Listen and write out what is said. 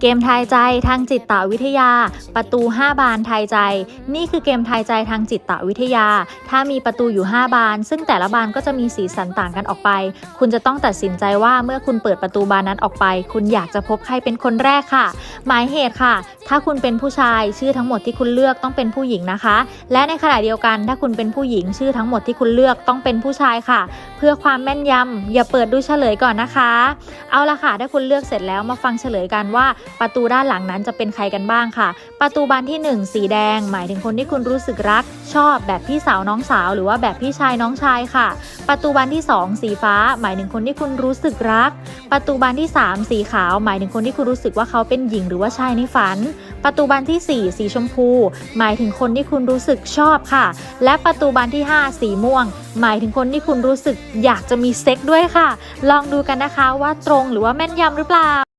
เกมทายใจทางจิตวิทยา ประตู 5 บานทายใจ นี่คือเกมทายใจทางจิตวิทยา ถ้ามีประตูอยู่ 5 บาน ซึ่งแต่ละบานก็จะมีสีสันต่างกันออกไป คุณจะต้องตัดสินใจว่าเมื่อคุณเปิดประตูบานนั้นออกไป คุณอยากจะพบใครเป็นคนแรกค่ะ หมายเหตุค่ะ ถ้าคุณเป็นผู้ชายชื่อทั้งหมดที่คุณเลือกต้องเป็นผู้หญิงนะคะ และในขณะเดียวกัน ถ้าคุณเป็นผู้หญิงชื่อทั้งหมดที่คุณเลือกต้องเป็นผู้ชายค่ะ เพื่อความแม่นยำอย่าเปิดดูเฉลยก่อนนะคะ เอาละค่ะ ถ้าคุณเลือกเสร็จแล้วมาฟังเฉลยกันว่า ประตูด้านหลังนั้นจะเป็นใครกันบ้างค่ะ ประตูบานที่ 1 สีแดง หมายถึงคนที่คุณรู้สึกรัก ชอบแบบพี่สาวน้องสาว หรือว่าแบบพี่ชายน้องชายค่ะ ประตูบานที่ 2 สีฟ้า หมายถึงคนที่คุณรู้สึกรัก ประตูบานที่ 3 สีขาว หมายถึงคนที่คุณรู้สึกว่าเขาเป็นหญิงหรือว่าชายในฝันประตูบานที่ 4 สีชมพู หมายถึงคนที่คุณรู้สึกชอบค่ะ และประตูบานที่ 5 สีม่วง หมายถึงคนที่คุณรู้สึกอยากจะมีเซ็กด้วยค่ะ ลองดูกันนะคะว่าตรงหรือว่าแม่นยำหรือเปล่า